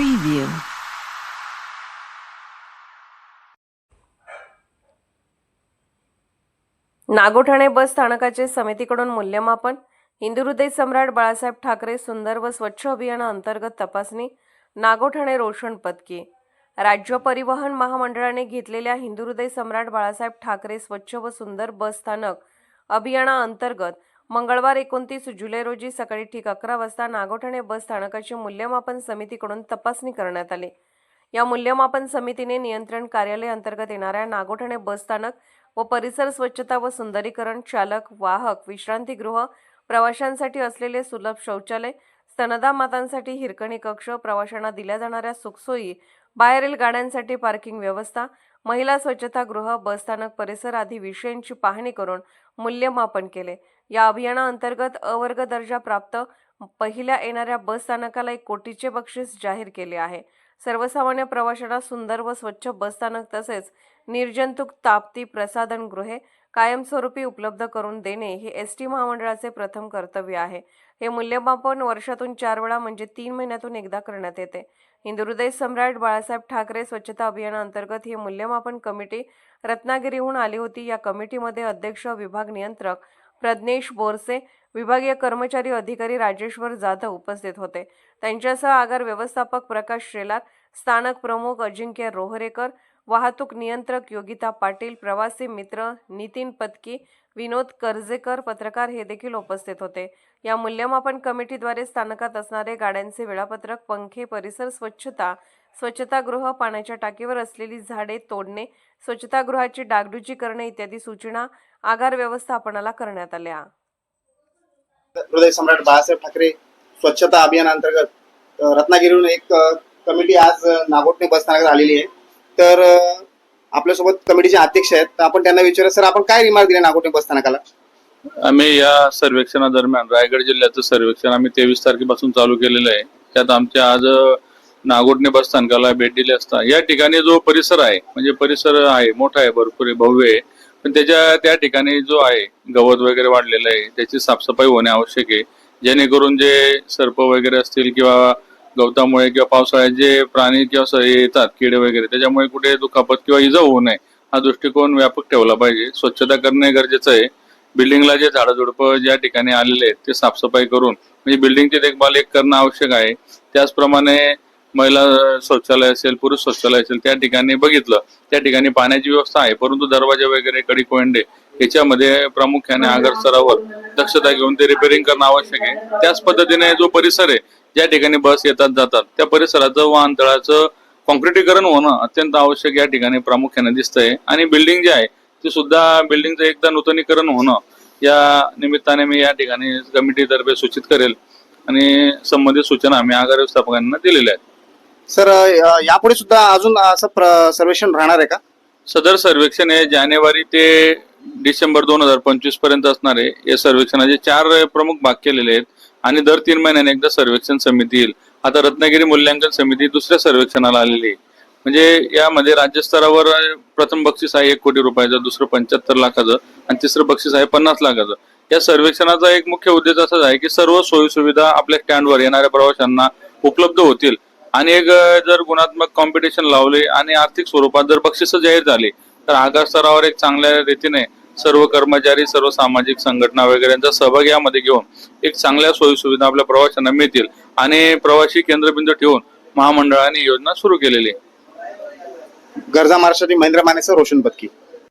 preview. Nagothane बस स्थानकाचे समितीकडून मूल्यमापन हिंदू हृदय सम्राट बाळासाहेब ठाकरे सुंदर व स्वच्छ अभियाना अंतर्गत तपासणी नागोठाणे रोशन पदके राज्य परिवहन महामंडळाने घेतलेल्या हिंदू हृदय सम्राट बाळासाहेब ठाकरे स्वच्छ व सुंदर बस स्थानक अभियाना अंतर्गत मंगळवार एकोणतीस जुलै रोजी सकाळी ठीक अकरा वाजता नागोठाणे बस स्थानकाची मूल्यमापन समितीकडून तपासणी करण्यात आली. या मूल्यमापन समितीने नियंत्रण कार्यालय अंतर्गत येणाऱ्या नागोठाणे बस स्थानक व परिसर स्वच्छता व सुंदरीकरण चालक वाहक विश्रांतीगृह प्रवाशांसाठी असलेले सुलभ शौचालय स्तनदा मातांसाठी हिरकणी कक्ष प्रवाशांना दिल्या जाणाऱ्या सुखसोयी बाहेरील गाड्यांसाठी पार्किंग व्यवस्था महिला स्वच्छतागृह बसस्थानक परिसर आदी विषयांची पाहणी करून मूल्यमापन केले. या अभियानाअंतर्गत अवर्ग दर्जा प्राप्त पहिल्या येणाऱ्या बस स्थानकाला एक कोटीचे बक्षीस जाहीर केले आहे. सर्वसामान्य प्रवाशांना सुंदर व स्वच्छ बसस्थानक तसेच निर्जंतुक ताप्ती प्रसाधन गृहे कायमस्वरूपी उपलब्ध करून देणे हे एस टी महामंडळाचे प्रथम कर्तव्य आहे. हे मूल्यमापन वर्षातून चार वेळा म्हणजे तीन महिन्यातून एकदा करण्यात येते. हिंदुहृदय सम्राट बाळासाहेब ठाकरे स्वच्छता अभियानाअंतर्गत ही मूल्यमापन कमिटी रत्नागिरीहून आली होती. या कमिटीमध्ये अध्यक्ष विभाग नियंत्रक प्रज्ञेश बोरसे विभागीय कर्मचारी अधिकारी राजेश्वर जाधव उपस्थित होते. त्यांच्यासह आगार व्यवस्थापक प्रकाश शेलार स्थानक प्रमुख अजिंक्य रोहरेकर वाहतूक नियंत्रक योगिता पाटील प्रवासी मित्र नितीन पत्की विनोद कर्जेकर पत्रकार हे देखील उपस्थित होते. या मूल्यमापन कमिटीद्वारे स्थानकात असणारे गाड्यांचे वेळापत्रक पंखे परिसर स्वच्छता स्वच्छतागृह पाण्याच्या टाकीवर असलेली झाडे तोडणे स्वच्छतागृहाची डागडुजी करणे इत्यादी सूचना आगार व्यवस्थापनाला करण्यात आल्या. हृदय सम्राट बाळासाहेब ठाकरे स्वच्छता अभियानांतर्गत रत्नागिरीहून एक कमिटी आज नागोटणे बस स्थानकात आलेली आहे. तर आपल्यासोबत कमिटीचे अध्यक्ष आहेत. तर आपण त्यांना विचारू सर आपण काय रिमार्क दिले नागोटे बस स्थानकाला? आम्ही या सर्वेक्षणादरम्यान रायगड जिल्ह्याचं सर्वेक्षण आम्ही तेवीस तारखेपासून चालू केलेलं आहे. त्यात आमच्या आज नागोटणे बसस्थानकाला बस स्थानकाला भेट दिली असता. या ठिकाणी जो परिसर आहे म्हणजे परिसर आहे मोठा आहे भरपूर आहे, भव्य आहे. पण त्याच्या त्या ठिकाणी जो आहे गवत वगैरे वाढलेलं आहे. त्याची साफसफाई होणे आवश्यक आहे. जेणेकरून जे सर्प वगैरे असतील किंवा गवतामुळे किंवा पावसाळ्यात जे प्राणी किंवा येतात किडे वगैरे त्याच्यामुळे कुठे दुखापत किंवा इजा होऊ नये हा दृष्टिकोन व्यापक ठेवला पाहिजे. स्वच्छता करणे गरजेचं आहे. बिल्डिंगला जे झाडझुडपं ज्या ठिकाणी आलेले आहेत ते साफसफाई करून म्हणजे बिल्डिंगची देखभाल एक करणं आवश्यक आहे. त्याचप्रमाणे महिला शौचालय असेल पुरुष शौचालय असेल त्या ठिकाणी बघितलं त्या ठिकाणी पाण्याची व्यवस्था आहे. परंतु दरवाजे वगैरे कडी कोंडे याच्यामध्ये प्रामुख्याने आगर स्तरावर दक्षता घेऊन ते रिपेअरिंग करणं आवश्यक आहे. त्याच पद्धतीने जो परिसर आहे ज्या ठिकाणी बस येतात जातात त्या परिसराचं वाहनतळाचं कॉन्क्रिटीकरण होणं अत्यंत आवश्यक या ठिकाणी प्रामुख्याने दिसतंय. आणि बिल्डिंग जी आहे ती सुद्धा बिल्डिंगचं एकदा नूतनीकरण होणं या निमित्ताने मी या ठिकाणी कमिटीतर्फे सूचित करेल. आणि संबंधित सूचना आम्ही आगार व्यवस्थापकांना दिलेल्या आहेत. सर यापुढे सुद्धा अजून असं सर्वेक्षण राहणार आहे का? सदर सर्वेक्षण हे जानेवारी ते डिसेंबर दोन हजार पंचवीसपर्यंत असणार आहे. या सर्वेक्षणाचे चार प्रमुख भाग केलेले आहेत. आणि दर तीन महिन्याने एकदा सर्वेक्षण समिती येईल. आता रत्नागिरी मूल्यांकन समिती दुसऱ्या सर्वेक्षणाला आलेली आहे. म्हणजे यामध्ये राज्यस्तरावर प्रथम बक्षीस आहे एक कोटी रुपयाचं दुसरं पंच्याहत्तर लाखाचं आणि तिसरं बक्षीस आहे पन्नास लाखाचं. या सर्वेक्षणाचा एक मुख्य उद्देश असाच आहे की सर्व सोयीसुविधा आपल्या स्टँडवर येणाऱ्या प्रवाशांना उपलब्ध होतील. आणि एक जर गुणात्मक कॉम्पिटिशन लावले आणि आर्थिक स्वरूपात जर बक्षिसं जाहीर झाली तर आगार स्तरावर एक चांगल्या रीतीने सर्व कर्मचारी सर्व सामाजिक संघटना वगैरे यांचा सहभाग यामध्ये घेऊन एक चांगल्या सोयी सुविधा आपल्या प्रवाशांना मिळतील आणि प्रवासी केंद्रबिंदू ठेवून महामंडळाने योजना सुरू केलेली आहे. गरजा महाराष्ट्रातील महेंद्र मानेसह रोशन पत्की.